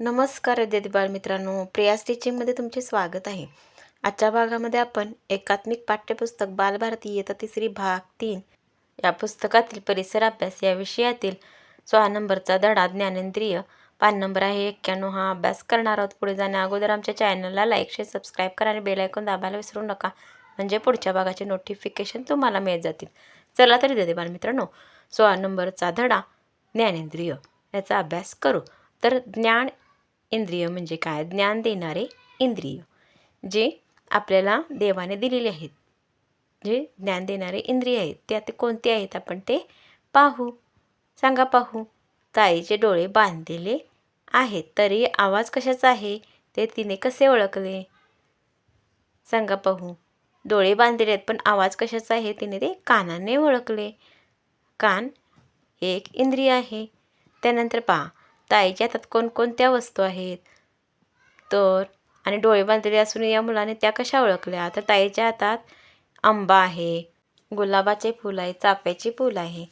नमस्कार विद्यार्थी बालमित्रांनो प्रियास टीचिंगमध्ये तुमचे स्वागत आहे. आजच्या भागामध्ये आपण एकात्मिक पाठ्यपुस्तक बालभारती इयत्ता तिसरी भाग तीन या पुस्तकातील परिसर अभ्यास या विषयातील सोळा नंबरचा धडा ज्ञानेंद्रिय पान नंबर आहे एक्क्याण्णव. हा अभ्यास करणार आहोत. पुढे जाण्या अगोदर आमच्या चॅनलला लाईक शेअर सबस्क्राईब करा आणि बेलायकॉन दाबायला विसरू नका. म्हणजे पुढच्या भागाचे नोटिफिकेशन तुम्हाला मिळत जातील. चला तरी देते बालमित्रांनो सोळा नंबरचा धडा ज्ञानेंद्रिय याचा अभ्यास करू. तर ज्ञान इंद्रिय म्हणजे काय? ज्ञान देणारे इंद्रिय जे आपल्याला देवाने दिलेले आहेत. जे ज्ञान देणारे इंद्रिय आहेत ते आता कोणते आहेत आपण ते पाहू. सांगा पाहू. ताईचे डोळे बांधलेले आहेत. तरी आवाज कशाचा आहे? ते तिने कसे ओळखले? सांगा पाहू. डोळे बांधलेले आहेत पण आवाज कशाचा आहे? तिने ते कानाने ओळखले. कान हे एक इंद्रिय आहे. त्यानंतर पहा. ताईच्या हातात कोणकोणत्या वस्तू आहेत? तर आणि डोळे बांधलेले असून या मुलाने त्या कशा ओळखल्या? तर ताईच्या हातात आंबा आहे गुलाबाचे फूल आहे चाफ्याचे फूल आहे.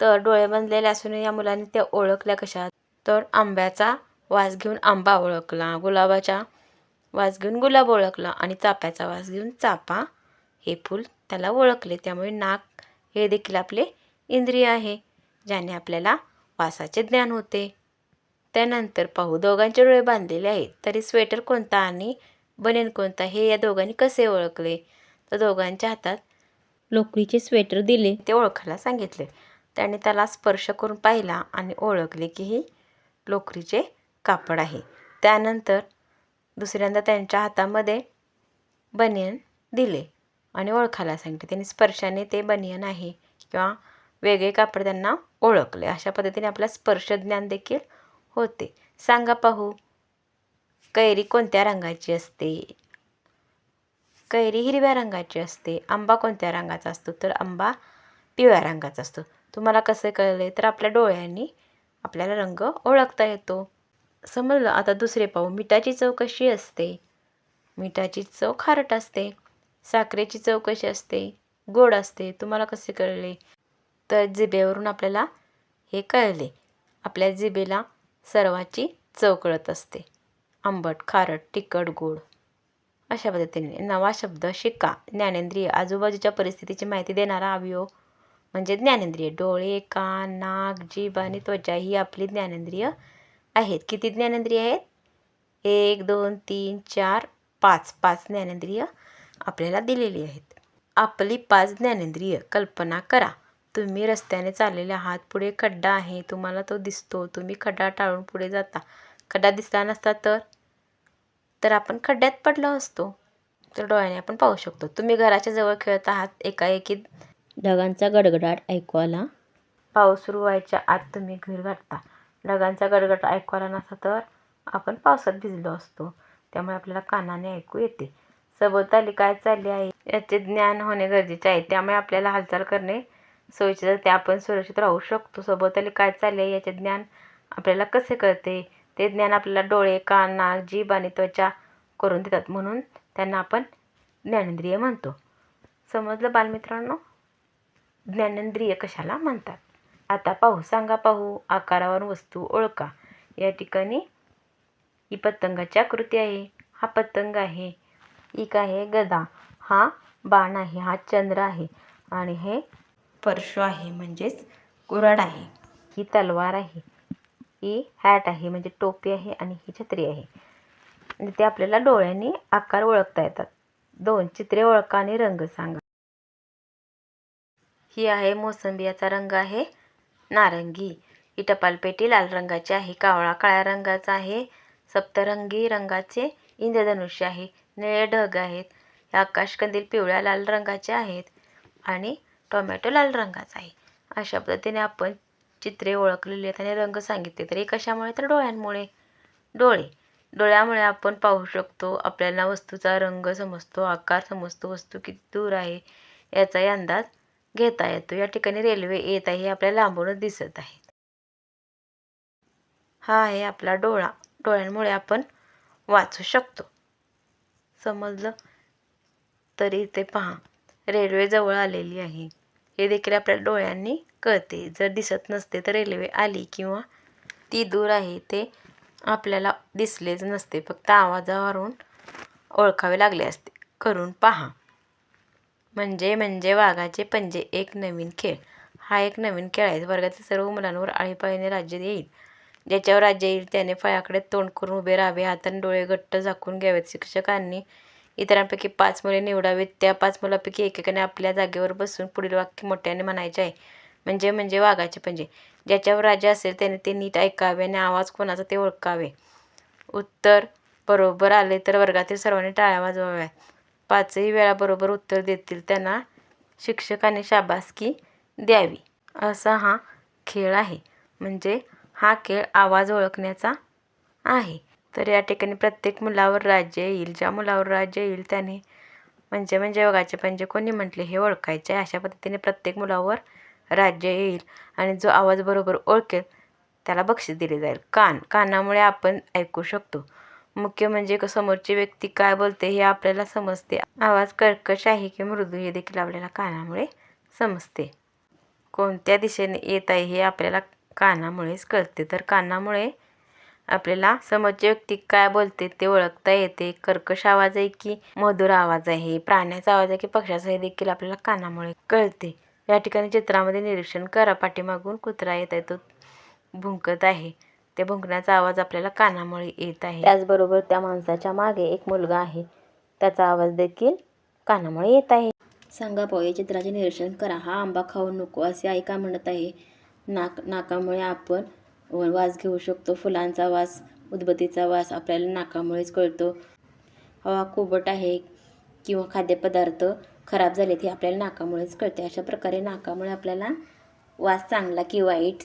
तर डोळे बांधलेले असून या मुलाने त्या ओळखल्या कशा? तर आंब्याचा वास घेऊन आंबा ओळखला गुलाबाचा वास घेऊन गुलाब ओळखला आणि चाफ्याचा वास घेऊन चाफा हे फूल त्याला ओळखले. त्यामुळे नाक हे देखील आपले इंद्रिय आहे ज्याने आपल्याला वासाचे ज्ञान होते. त्यानंतर पाहू. दोघांचे डोळे बांधलेले आहेत. तरी स्वेटर कोणता आणि बनेन कोणता हे या दोघांनी कसे ओळखले? तर दोघांच्या हातात लोकरीचे स्वेटर दिले. ते ओळखायला सांगितले. त्याने त्याला स्पर्श करून पाहिला आणि ओळखले की ही लोकरीचे कापड आहे. त्यानंतर दुसऱ्यांदा त्यांच्या हातामध्ये बनियन दिले आणि ओळखायला सांगितले. त्यांनी स्पर्शाने ते बनियन आहे किंवा वेगळे कापड त्यांना ओळखले. अशा पद्धतीने आपला स्पर्श ज्ञान देखील होते. सांगा पाहू. कैरी कोणत्या रंगाची असते? कैरी हिरव्या रंगाची असते. आंबा कोणत्या रंगाचा असतो? तर आंबा पिवळ्या रंगाचा असतो. तुम्हाला कसं कळले तर आपल्या डोळ्यांनी आपल्याला रंग ओळखता येतो. समजलं आता दुसरे पाहू. मिठाची चव कशी असते? मिठाची चव खारट असते. साखरेची चव कशी असते? गोड असते. तुम्हाला कसे कळले? तर जिबेवरून आपल्याला हे कळले. आपल्या जिबेला सर्वाची चव कळत असते. आंबट खारट तिखट गोड. अशा पद्धतीने नवा शब्द शिका. ज्ञानेंद्रिय आजूबाजूच्या परिस्थितीची माहिती देणारा अवयव म्हणजे ज्ञानेंद्रिय डोळे कान नाक जीभ आणि त्वचा ही आपली ज्ञानेंद्रिय आहेत. किती ज्ञानेंद्रिय आहेत? एक दोन तीन चार पाच. पाच ज्ञानेंद्रिय आपल्याला दिलेली आहेत. आपली पाच ज्ञानेंद्रिय कल्पना करा. तुम्ही रस्त्याने चाललेले आहात. पुढे खड्डा आहे. तुम्हाला तो दिसतो. तुम्ही खड्डा टाळून पुढे जाता. खड्डा दिसला नसता तर? तर आपण खड्ड्यात पडलो असतो. तर डोळ्याने आपण पाहू शकतो. तुम्ही घराच्या जवळ खेळत आहात. एकाएकी ढगांचा गडगडाट ऐकू आला पाऊस सुरू व्हायच्या आत तुम्ही घर गाठता. ढगांचा गडगडाट ऐकू आला नसता तर आपण पावसात भिजलो असतो. त्यामुळे आपल्याला कानाने ऐकू येते. सभोवताली काय चालले आहे याचे ज्ञान होणे गरजेचे आहे. त्यामुळे आपल्याला हालचाल करणे सोयीचे जाते ते आपण सुरक्षित राहू शकतो. सभोवताली काय चालले आहे याचे ज्ञान आपल्याला कसे कळते? ते ज्ञान आपल्याला डोळे कान नाक जीभ आणि त्वचा करून देतात. म्हणून त्यांना आपण ज्ञानेंद्रिय म्हणतो. समजलं बालमित्रांनो? ज्ञानेंद्रिय कशाला म्हणतात? आता पाहू सांगा पाहू आकारावर वस्तू ओळखा. या ठिकाणी ही पतंगाची आकृती आहे. हा पतंग आहे. एक आहे गदा. हा बाण आहे. हा चंद्र आहे. आणि हे परशु आहे म्हणजेच कुऱ्हाड आहे. ही तलवार आहे. ही हॅट आहे म्हणजे टोपी आहे आणि ही छत्री आहे. ते आपल्याला डोळ्यांनी आकार ओळखता येतात. दोन चित्रे ओळखा आणि रंग सांगा. ही आहे मोसंबी याचा रंग आहे. नारंगी. ही टपालपेटी लाल रंगाची आहे कावळा काळ्या रंगाचा आहे. सप्तरंगी रंगाचे इंद्रधनुष्य आहे. निळे ढग आहेत. हे आकाशकंदील पिवळ्या लाल रंगाचे आहेत. आणि टोमॅटो लाल रंगाचा आहे. अशा पद्धतीने आपण चित्रे ओळखलेली आहेत आणि रंग सांगितले तर हे कशामुळे? तर डोळ्यांमुळे. डोळे. डोळ्यामुळे आपण पाहू शकतो आपल्याला वस्तूचा रंग समजतो आकार समजतो वस्तू किती दूर आहे याचाही अंदाज घेता येतो. या ठिकाणी रेल्वे येत आहे हे आपल्याला लांबूनच दिसत आहे. हा आहे आपला डोळा. डोळ्यांमुळे आपण वाचू शकतो. समजलं? तरी इथे पहा. रेल्वे जवळ आलेली आहे. हे देखील आपल्या डोळ्यांनी कळते. जर दिसत नसते तर रेल्वे आली किंवा ती दूर आहे ते आपल्याला दिसलेच नसते. फक्त आवाजावरून ओळखावे लागले असते. करून पहा. म्हणजे म्हणजे वाघाचे पंजे. एक नवीन खेळ. हा एक नवीन खेळ आहे. वर्गातील सर्व मुलांवर आळीपाळीने राज्य येईल. ज्याच्यावर राज्य येईल त्याने फळ्याकडे तोंड करून उभे राहावे. हाताने डोळे घट्ट झाकून घ्यावेत. शिक्षकांनी इतरांपैकी पाच मुले निवडावीत. त्या पाच मुलांपैकी एकेकाने आपल्या जागेवर बसून पुढील वाक्य मोठ्याने म्हणायचे आहे. म्हणजे म्हणजे वाघाचे पंजे म्हणजे. ज्याच्यावर राज्य असेल त्याने ते नीट ऐकावे आणि आवाज कोणाचा ते ओळखावे. उत्तर बरोबर आले तर वर्गातील सर्वांनी टाळ्या वाजवाव्यात. पाचही वेळा बरोबर उत्तर देतील त्यांना शिक्षकाने शाबासकी द्यावी. असा हा खेळ आहे. म्हणजे हा खेळ आवाज ओळखण्याचा आहे. तर या ठिकाणी प्रत्येक मुलावर राज्य येईल. ज्या मुलावर राज्य येईल त्याने म्हणजे म्हणजे वाघाचे पंजे म्हणजे कोणी म्हटले हे ओळखायचे आहे. अशा पद्धतीने प्रत्येक मुलावर राज्य येईल आणि जो आवाज बरोबर ओळखेल त्याला बक्षीस दिले जाईल. कान. कानामुळे आपण ऐकू शकतो. मुख्य म्हणजे समोरची व्यक्ती काय बोलते हे आपल्याला समजते. आवाज कर्कश आहे की मृदू हे देखील आपल्याला कानामुळे समजते. कोणत्या दिशेने येत आहे हे आपल्याला कानामुळेच कळते. तर कानामुळे आपल्याला समोरची व्यक्ती काय बोलते ते ओळखता येते. कर्कश आवाज आहे की मधुर आवाज आहे प्राण्याचा आवाज आहे की पक्षाचा हे देखील आपल्याला कानामुळे कळते. या ठिकाणी चित्रामध्ये निरीक्षण करा पाठीमागून कुत्रा येत आहे तो भुंकत आहे. त्या भुंकण्याचा आवाज आपल्याला कानामुळे येत आहे. त्याचबरोबर त्या माणसाच्या मागे एक मुलगा आहे त्याचा आवाज देखील कानामुळे येत आहे. सांगा पाहू या चित्राचे निरीक्षण करा. हा आंबा खाऊ नको असे आई का म्हणत आहे? नाक नाकामुळे आपण वास घेऊ शकतो. फुलांचा वास उदबत्तीचा वास आपल्याला नाकामुळेच कळतो. हवा कोबट आहे किंवा खाद्यपदार्थ खराब झालेत हे आपल्याला नाकामुळेच कळते. अशा प्रकारे नाकामुळे आपल्याला वास चांगला की वाईट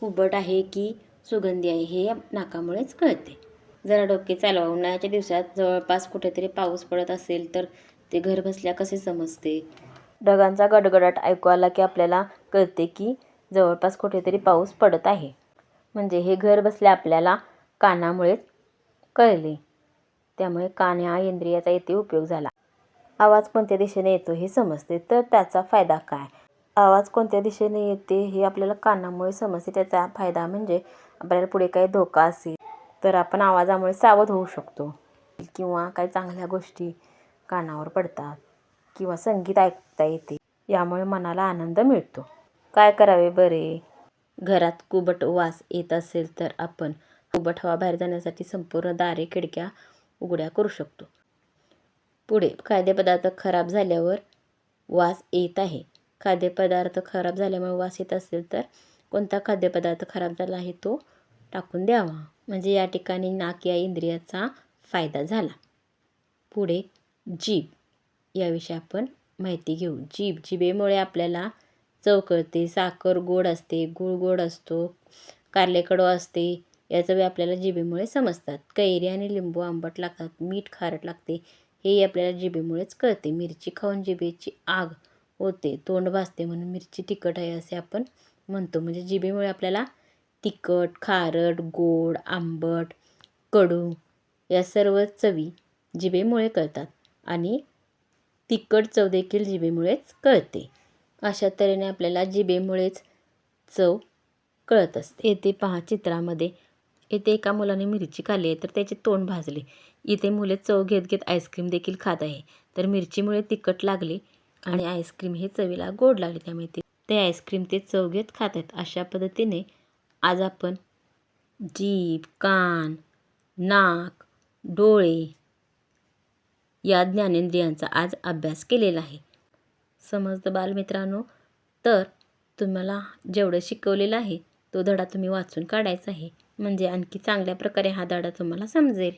कुबट आहे की सुगंधी आहे हे नाकामुळेच कळते. जरा डोके चालवा. उन्हाळ्याच्या दिवसात जवळपास कुठेतरी पाऊस पडत असेल तर ते घर बसल्या कसे समजते? ढगांचा गडगडाट ऐकू आला की आपल्याला कळते की जवळपास कुठेतरी पाऊस पडत आहे. म्हणजे हे घर बसल्या आपल्याला कानामुळेच कळले. त्यामुळे कान ह्या इंद्रियाचा येथे उपयोग झाला. आवाज कोणत्या दिशेने येतो हे समजते तर त्याचा फायदा काय? आवाज कोणत्या दिशेने येते हे आपल्याला कानामुळे समजते त्याचा फायदा म्हणजे आपल्याला पुढे काही धोका असेल तर आपण आवाजामुळे सावध होऊ शकतो. किंवा काही चांगल्या गोष्टी कानावर पडतात किंवा संगीत ऐकता येते यामुळे मनाला आनंद मिळतो. काय करावे बरे? घरात कुबट वास येत असेल तर आपण कुबट हवा बाहेर जाण्यासाठी संपूर्ण दारे खिडक्या उघड्या करू शकतो. पुढे खाद्यपदार्थ खराब झाल्यावर वास येत आहे. खाद्यपदार्थ खराब झाल्यामुळे वास येत असेल तर कोणता खाद्यपदार्थ खराब झाला आहे तो टाकून द्यावा. म्हणजे या ठिकाणी नाक या इंद्रियाचा फायदा झाला. पुढे जीभ. याविषयी आपण माहिती घेऊ. जीभ जिभेमुळे आपल्याला चव कळते साखर गोड असते गुळ गोड असतो कारले कडू असते याचं बी आपल्याला जिभेमुळे समजतात. कैरी आणि लिंबू आंबट लागतात मीठ खारट लागते हेही आपल्याला जिभेमुळेच कळते. मिरची खाऊन जिभेची आग होते. तोंड भाजते म्हणून मिरची तिखट आहे असे आपण म्हणतो. म्हणजे जिभेमुळे आपल्याला तिखट खारट गोड आंबट कडू या सर्व चवी जिभेमुळे कळतात आणि तिखट चव देखील जिभेमुळेच कळते. अशा तऱ्हेने आपल्याला जिबेमुळेच चव कळत असते. येथे पहा चित्रामध्ये येथे एका मुलाने मिरची खाल्ली आहे तर त्याचे तोंड भाजले. इथे मुले चव घेत घेत आईस्क्रीम देखील खात आहे. तर मिरचीमुळे तिखट लागले आणि आईस्क्रीम हे चवीला गोड लागले त्यामुळे ते ते आईस्क्रीम ते चव घेत खात आहेत. अशा पद्धतीने आज आपण जीभ कान नाक डोळे या ज्ञानेंद्रियांचा आज अभ्यास केलेला आहे. समजतं बालमित्रांनो. तर तुम्हाला जेवढं शिकवलेलं आहे तो धडा तुम्ही वाचून काढायचा आहे. म्हणजे आणखी चांगल्या प्रकारे हा धडा तुम्हाला समजेल.